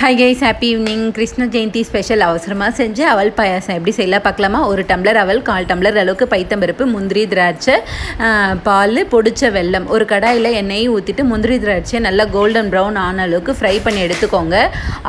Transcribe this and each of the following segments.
Hi guys happy evening Krishna Jayanthi special அவசரமாக செஞ்சு அவல் பாயாசம் எப்படி செய்யலாம் பார்க்கலாமா? ஒரு டம்ளர் அவல் கால் டம்ளர் அளவுக்கு பைத்தம்பருப்பு முந்திரி திராட்சை பால் பொடிச்ச வெல்லம். ஒரு கடாயில் எண்ணெய் ஊற்றிட்டு முந்திரி திராட்சை நல்லா கோல்டன் ப்ரௌன் ஆன அளவுக்கு ஃப்ரை பண்ணி எடுத்துக்கோங்க.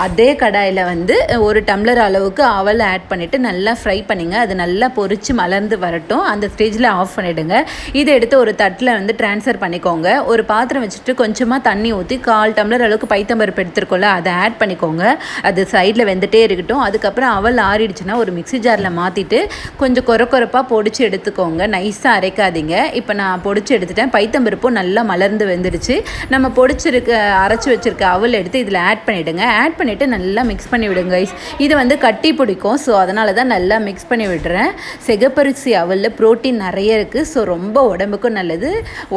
அதே கடாயில் வந்து ஒரு டம்ளர் அளவுக்கு அவல் ஆட் பண்ணிவிட்டு நல்லா ஃப்ரை பண்ணிங்க. அது நல்லா பொறிச்சு மலர்ந்து வரட்டும். அந்த ஸ்டேஜில் ஆஃப் பண்ணிவிடுங்க இதை எடுத்து ஒரு தட்டில் வந்து ட்ரான்ஸ்ஃபர் பண்ணிக்கோங்க. ஒரு பாத்திரம் வச்சுட்டு கொஞ்சமாக தண்ணி ஊற்றி கால் டம்ளர் அளவுக்கு பைத்தம்பருப்பு எடுத்துருக்கோம்ல அதை ஆட் பண்ணி பண்ணிக்கோங்க அது சைடில் வெந்துட்டே இருக்கட்டும். அதுக்கப்புறம் அவல் ஆறிடுச்சுன்னா ஒரு மிக்ஸி ஜாரில் மாற்றிட்டு கொஞ்சம் கொர கொரப்பாக பொடிச்சு எடுத்துக்கோங்க. நைஸாக அரைக்காதீங்க. இப்போ நான் பொடிச்சு எடுத்துட்டேன். பைத்தம்பருப்பும் நல்லா மலர்ந்து வெந்துடுச்சு. நம்ம பொடிச்சிருக்க அரைச்சி வச்சிருக்க அவல் எடுத்து இதில் ஆட் பண்ணிவிடுங்க ஆட் பண்ணிவிட்டு நல்லா மிக்ஸ் பண்ணி விடுங்க இது வந்து கட்டி பிடிக்கும். ஸோ அதனால தான் நல்லா மிக்ஸ் பண்ணி விடுறேன். செகப்பரிசி அவலில் ப்ரோட்டீன் நிறைய இருக்குது ஸோ ரொம்ப உடம்புக்கும் நல்லது.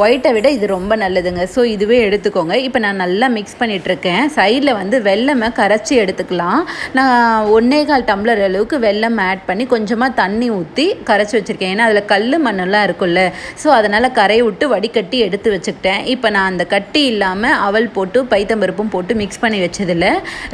ஒயிட்டை விட இது ரொம்ப நல்லதுங்க. ஸோ இதுவே எடுத்துக்கோங்க. இப்போ நான் நல்லா மிக்ஸ் பண்ணிகிட்ருக்கேன் சைடில் வந்து வெள்ளமை கரைச்சி எடுத்துக்கலாம். நான் ஒன்றே கால் டம்ளர் அளவுக்கு வெல்லம் ஆட் பண்ணி கொஞ்சமாக தண்ணி ஊற்றி கரைச்சி வச்சுருக்கேன். ஏன்னா அதில் கல் மண்ணெல்லாம் இருக்கும்ல ஸோ அதனால் கரையை விட்டு வடிகட்டி எடுத்து வச்சுக்கிட்டேன். இப்போ நான் அந்த கட்டி இல்லாமல் அவல் போட்டு பைத்தம்பருப்பும் போட்டு மிக்ஸ் பண்ணி வச்சதில்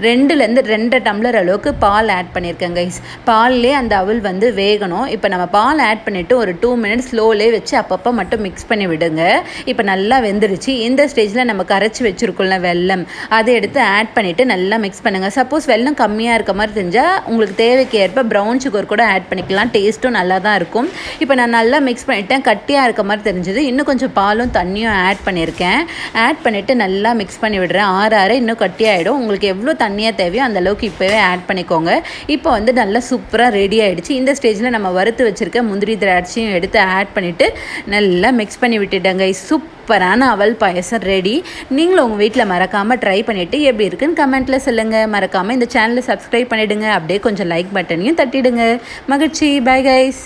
ரெண்டுலேருந்து ரெண்டு டம்ளர் அளவுக்கு பால் ஆட் பண்ணியிருக்கேன் கைஸ் பால்லே அந்த அவல் வந்து வேகணும். இப்போ நம்ம பால் ஆட் பண்ணிவிட்டு ஒரு டூ மினிட்ஸ் ஸ்லோலே வச்சு அப்பப்போ மட்டும் மிக்ஸ் பண்ணி விடுங்க. இப்போ நல்லா வெந்துருச்சு. இந்த ஸ்டேஜில் நம்ம கரைச்சி வச்சுருக்கோம்ல வெல்லம் அதை எடுத்து ஆட் பண்ணிவிட்டு நல்லா மிக்ஸ் பண்ணுங்கள் சப்போஸ் வெல்லம் கம்மியாக இருக்க மாதிரி தெரிஞ்சால் உங்களுக்கு தேவைக்கு ஏற்ப ப்ரௌன் சுகர் கூட ஆட் பண்ணிக்கலாம். டேஸ்ட்டும் நல்லா தான் இருக்கும். இப்போ நான் நல்லா மிக்ஸ் பண்ணிட்டேன். கட்டியாக இருக்க மாதிரி தெரிஞ்சது. இன்னும் கொஞ்சம் பாலும் தண்ணியும் ஆட் பண்ணியிருக்கேன் ஆட் பண்ணிவிட்டு நல்லா மிக்ஸ் பண்ணி விடுறேன். ஆற ஆற இன்னும் கட்டியாயிடும். உங்களுக்கு எவ்வளோ தண்ணியாக தேவையோ அந்த அளவுக்கு இப்போவே ஆட் பண்ணிக்கோங்க. இப்போ வந்து நல்லா சூப்பராக ரெடி ஆகிடுச்சு இந்த ஸ்டேஜில் நம்ம வறுத்து வச்சுருக்க முந்திரி திராட்சையும் எடுத்து ஆட் பண்ணிவிட்டு நல்லா மிக்ஸ் பண்ணி விட்டுட்டேங்க. சூப்பரான அவல் பாயசம் ரெடி நீங்களும் உங்கள் வீட்டில் மறக்காமல் ட்ரை பண்ணிவிட்டு எப்படி இருக்குன்னு கமெண்ட்டில் சொல்லுங்கள் மறக்காமல் இந்த சேனலை சப்ஸ்கிரைப் பண்ணிவிடுங்க அப்படியே கொஞ்சம் லைக் பட்டனையும் தட்டிடுங்க. மகிழ்ச்சி. Bye guys